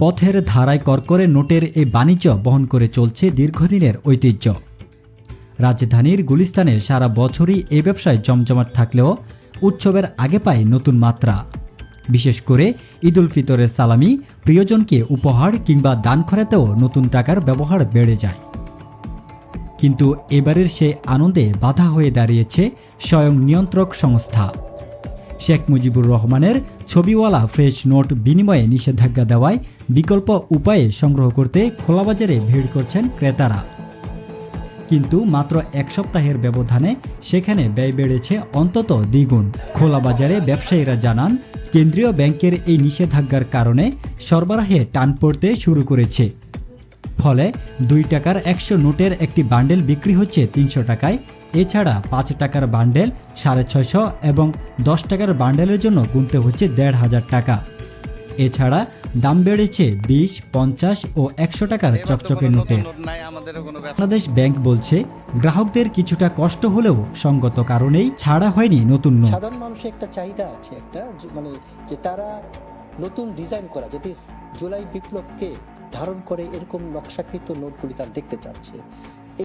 পথের ধারায় করকরে নোটের এই বাণিজ্য বহন করে চলছে দীর্ঘদিনের ঐতিহ্য। রাজধানীর গুলিস্তানে সারা বছরই এ ব্যবসায় জমজমাট থাকলেও উৎসবের আগে পায় নতুন মাত্রা। বিশেষ করে ঈদ উল ফিতরের সালামি প্রিয়জনকে উপহার কিংবা দান খরাতেও নতুন টাকার ব্যবহার বেড়ে যায়। কিন্তু এবারের সে আনন্দে বাধা হয়ে দাঁড়িয়েছে স্বয়ং নিয়ন্ত্রক সংস্থা। শেখ মুজিবুর রহমানের ছবিওয়ালা ফ্রেশ নোট বিনিময়ে নিষেধাজ্ঞা দেওয়ায় বিকল্প উপায়ে সংগ্রহ করতে খোলাবাজারে ভিড় করছেন ক্রেতারা। কিন্তু মাত্র এক সপ্তাহের ব্যবধানে সেখানে ব্যয় বেড়েছে অন্তত দ্বিগুণ। খোলা বাজারে ব্যবসায়ীরা জানান, কেন্দ্রীয় ব্যাংকের এই নিষেধাজ্ঞার কারণে সরবরাহে টান পড়তে শুরু করেছে। ফলে দুই টাকার একশো নোটের একটি বান্ডেল বিক্রি হচ্ছে তিনশো টাকায়। এছাড়া পাঁচ টাকার বান্ডেল সাড়ে ছয়শো এবং দশ টাকার বান্ডেলের জন্য গুনতে হচ্ছে দেড় হাজার টাকা। এছাড়া দাম বেড়েছে বিশ পঞ্চাশ ও একশো টাকার চকচকে নোটের বাংলাদেশ ব্যাংক বলছে গ্রাহকদের কিছুটা কষ্ট হলেও সঙ্গত কারণেই ছাড়া হয়নি নতুন নোট। সাধারণ মানুষের একটা চাহিদা আছে একটা মানে যে তারা নতুন ডিজাইন করা যেটি জুলাই বিপ্লবকে ধারণ করে এরকম নকশাকৃত নোটগুলি তার দেখতে চাচ্ছে।